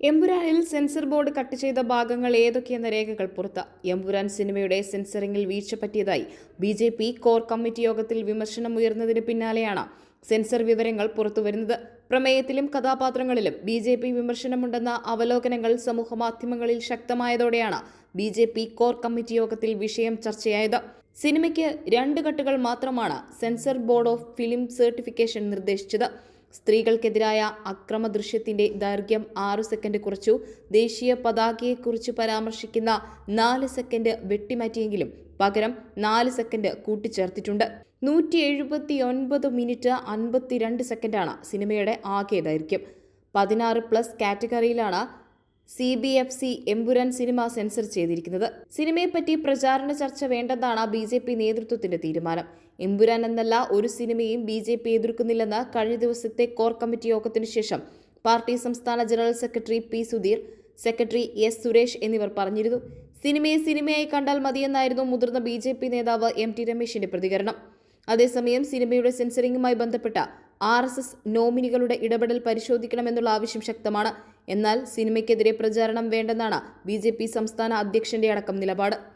എമ്പുരാനിൽ censor board cut ചെയ്ത ഭാഗങ്ങൾ ഏതൊക്കെയെന്ന രേഖകൾ പുറത്ത്. എമ്പുരാൻ സിനിമയുടെ സെൻസറിംഗിൽ വീഴ്ച പറ്റിയതായി B J P core committee യോഗത്തിൽ വിമർശനം ഉയർന്നതിന് പിന്നാലെയാണ് സെൻസർ വിവരങ്ങൾ പുറത്തുവരുന്നത് പ്രമേയത്തിലും കഥാപാത്രങ്ങളിലും ബി ജെ പി വിമർശനമുണ്ടെന്ന അവലോകനങ്ങൾ സമൂഹമാധ്യമങ്ങളിൽ ശക്തമായതോടെയാണ് B J P core committee യോഗത്തിൽ വിഷയം ചർച്ചയായത്. സിനിമയ്ക്ക് രണ്ട് കട്ടുകൾ മാത്രമാണ് censor board of film certification നിർദ്ദേശിച്ചത്. സ്ത്രീകൾക്കെതിരായ അക്രമ ദൃശ്യത്തിന്റെ ദൈർഘ്യം ആറു സെക്കൻഡ് കുറച്ചു. ദേശീയ പതാകയെക്കുറിച്ച് പരാമർശിക്കുന്ന നാല് സെക്കൻഡ് വെട്ടിമാറ്റിയെങ്കിലും പകരം നാല് സെക്കൻഡ് കൂട്ടിച്ചേർത്തിട്ടുണ്ട്. നൂറ്റി എഴുപത്തി ഒൻപത് മിനിറ്റ് അൻപത്തിരണ്ട് സെക്കൻഡാണ് സിനിമയുടെ ആകെ ദൈർഘ്യം. പതിനാറ് plus കാറ്റഗറിയിലാണ് C B F C Empuraan cinema censor ചെയ്തിരിക്കുന്നത്. സിനിമയെപ്പറ്റി പ്രചാരണ ചർച്ച വേണ്ടെന്നാണ് ബി ജെ പി നേതൃത്വത്തിന്റെ തീരുമാനം. എമ്പുരാൻ എന്നല്ല ഒരു സിനിമയും ബി ജെ പി എതിർക്കുന്നില്ലെന്ന് കഴിഞ്ഞ ദിവസത്തെ കോർ കമ്മിറ്റി യോഗത്തിനു ശേഷം പാർട്ടി സംസ്ഥാന general secretary P Sudheer secretary S Suresh എന്നിവർ പറഞ്ഞിരുന്നു. സിനിമയെ സിനിമയായി കണ്ടാൽ മതിയെന്നായിരുന്നു മുതിർന്ന ബി നേതാവ് എം ടി രമേശിന്റെ പ്രതികരണം. അതേസമയം സിനിമയുടെ സെൻസറിംഗുമായി ബന്ധപ്പെട്ട ആർ എസ് എസ് നോമിനികളുടെ ഇടപെടൽ പരിശോധിക്കണമെന്നുള്ള ആവശ്യം ശക്തമാണ്. എന്നാൽ സിനിമയ്ക്കെതിരെ പ്രചാരണം വേണ്ടെന്നാണ് ബി ജെ പി സംസ്ഥാന അധ്യക്ഷന്റെ അടക്കം നിലപാട്.